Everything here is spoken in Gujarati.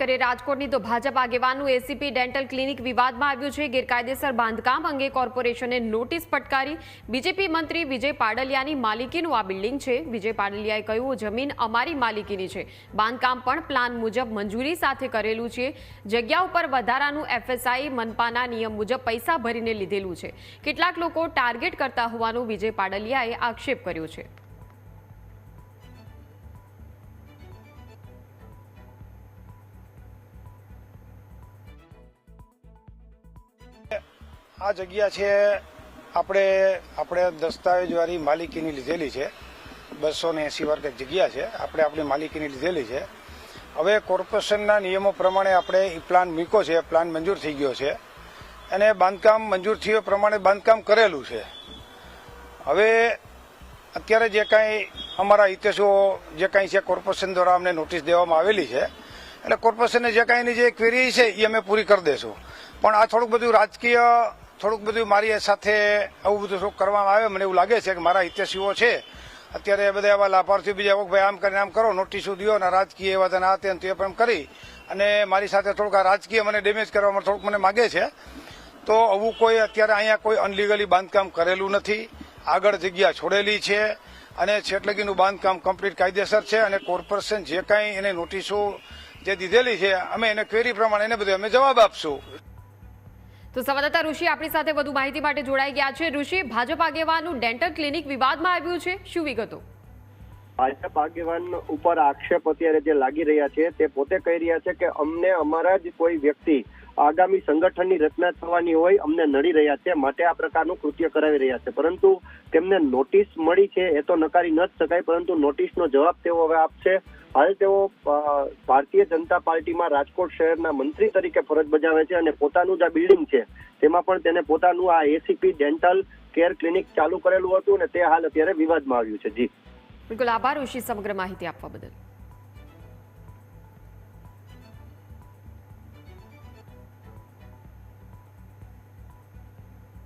વાત રાજકોટની, તો ભાજપ આગેવાનનું એસીપી ડેન્ટલ ક્લિનિક વિવાદમાં આવ્યું છે. ગેરકાયદેસર બાંધકામ અંગે કોર્પોરેશને નોટિસ પટકારી બીજેપી મંત્રી વિજય પાડલિયાની માલિકીનું આ બિલ્ડિંગ છે. વિજય પાડલિયાએ કહ્યું, જમીન અમારી માલિકીની છે. બાંધકામ પણ પ્લાન મુજબ મંજૂરી સાથે કરેલું છે. જગ્યા ઉપર વધારાનું એફએસઆઈ મનપાના નિયમ મુજબ પૈસા ભરીને લીધેલું છે. કેટલાક લોકો ટાર્ગેટ કરતા હોવાનું વિજય પાડલિયાએ આક્ષેપ કર્યો છે. આ જગ્યા છે આપણે આપણે દસ્તાવેજવાળી માલિકીની લીધેલી છે. બસો ને એસી વર્ગ જગ્યા છે. આપણે આપણી માલિકીની લીધેલી છે. હવે કોર્પોરેશનના નિયમો પ્રમાણે આપણે એ પ્લાન મૂક્યો છે. પ્લાન મંજૂર થઈ ગયો છે. અને બાંધકામ મંજૂર થયો પ્રમાણે બાંધકામ કરેલું છે. હવે અત્યારે જે કાંઈ અમારા હિતેશો જે કાંઈ છે કોર્પોરેશન દ્વારા અમને નોટિસ દેવામાં આવેલી છે. એટલે કોર્પોરેશનને જે કાંઈની જે ક્વેરી છે એ અમે પૂરી કરી દઈશું પણ આ થોડુંક બધું રાજકીય થોડુંક બધું મારી સાથે આવું બધું થોડુંક કરવામાં આવે, મને એવું લાગે છે કે મારા હિતેશીઓ છે. અત્યારે બધા એવા લાભાર્થીઓ, બીજા ભાઈ આમ કરીને આમ કરો, નોટિસો દો ને રાજકીય એવા તને આ તે તે પણ કરી. અને મારી સાથે થોડુંક આ રાજકીય મને ડેમેજ કરવામાં થોડુંક મને માગે છે. તો આવું કોઈ અત્યારે અહીંયા કોઈ અનલીગલી બાંધકામ કરેલું નથી. આગળ જગ્યા છોડેલી છે અને છેટલગીનું બાંધકામ કમ્પ્લીટ કાયદેસર છે અને કોર્પોરેશન જે કાંઈ એને નોટિસો જે દીધેલી છે, અમે એને ક્વેરી પ્રમાણે એને બધું અમે જવાબ આપશું. તો સંવાદદાતા ઋષિ આપણી સાથે વધુ માહિતી માટે જોડાઈ ગયા છે. ઋષિ, ભાજપ આગેવાનનું ડેન્ટલ ક્લિનિક વિવાદમાં આવ્યું છે. શું વિગતો? ભાજપ આગેવાન ઉપર આક્ષેપ અત્યારે જે લાગી રહ્યા છે તે પોતે કહી રહ્યા છે કે અમને અમારા જ કોઈ વ્યક્તિ આગામી સંગઠનની રચના થવાની હોય, અમને નડી રહ્યા છે. માટે આ પ્રકારનું કૃત્ય કરાવી રહ્યા છે. પરંતુ તેમને નોટિસ મળી છે, એ તો નકારી ન જ શકાય, પરંતુ નોટિસનો જવાબ તેઓ હવે આપશે. હાલ તેઓ ભારતીય જનતા પાર્ટીમાં રાજકોટ શહેરના મંત્રી તરીકે ફરજ બજાવે છે અને પોતાનું જે બિલ્ડિંગ છે. તેમાં પણ તેને પોતાનું આ એસીપી ડેન્ટલ કેર ક્લિનિક ચાલુ કરેલું હતું અને તે હાલ અત્યારે વિવાદમાં આવ્યું છે. જી. બિલકુલ આભાર. ઋષિ સમગ્ર માહિતી આપવા બદલ.